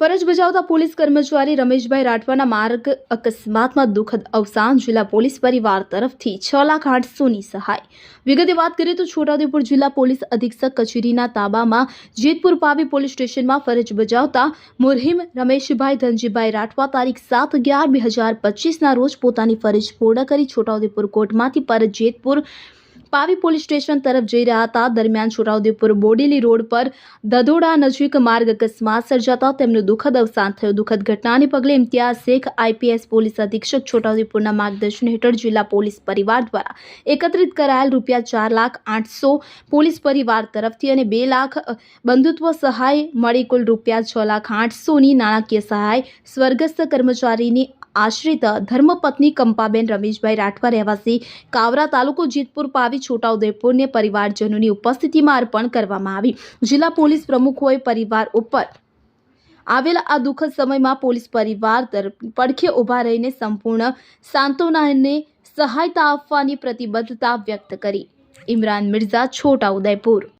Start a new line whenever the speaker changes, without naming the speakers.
ફરજ બજાવતા પોલીસ કર્મચારી રમેશભાઈ રાઠવાના માર્ગ અકસ્માતમાં દુઃખદ અવસાન, જિલ્લા પોલીસ પરિવાર તરફથી છ લાખ આઠસોની સહાય. વિગતે વાત કરીએ તો છોટાઉદેપુર જિલ્લા પોલીસ અધિક્ષક કચેરીના તાબામાં જેતપુર પાવી પોલીસ સ્ટેશનમાં ફરજ બજાવતા મુરહિમ રમેશભાઈ ધનજીભાઈ રાઠવા તારીખ સાત અગિયાર બે હજાર પચીસના રોજ પોતાની ફરજ પૂર્ણ કરી છોટાઉદેપુર કોર્ટમાંથી પરત જેતપુર પાવી પોલીસ સ્ટેશન તરફ જઈ રહ્યા હતા. દરમિયાન છોટાઉદેપુર બોડેલી રોડ પર દધોડા નજીક માર્ગ અકસ્માત સર્જાતા તેમનું દુઃખદ અવસાન થયું. દુઃખદ ઘટનાને પગલે ઇમ્તિયાઝ શેખ, આઈપીએસ પોલીસ અધિક્ષક, છોટાઉદેપુરના માર્ગદર્શન હેઠળ જિલ્લા પોલીસ પરિવાર દ્વારા એકત્રિત કરાયેલ રૂપિયા ચાર લાખ આઠસો પોલીસ પરિવાર તરફથી અને બે લાખ બંધુત્વ સહાય મળી કુલ રૂપિયા છ લાખ આઠસોની નાણાકીય સહાય સ્વર્ગસ્થ કર્મચારીની આશ્રિત ધર્મપત્ની કંપાબેન રમેશભાઈ રાઠવા રહેવાસી કાવરા તાલુકો જીતપુર પાવી છોટાઉદેપુરને પરિવારજનોની ઉપસ્થિતિમાં અર્પણ કરવામાં આવી. જિલ્લા પોલીસ પ્રમુખોએ પરિવાર ઉપર આવેલા આ દુઃખદ સમયમાં પોલીસ પરિવાર પડખે ઊભા રહીને સંપૂર્ણ સાંત્વનાને સહાયતા આપવાની પ્રતિબદ્ધતા વ્યક્ત કરી. ઇમરાન મિર્ઝા છોટાઉદેપુર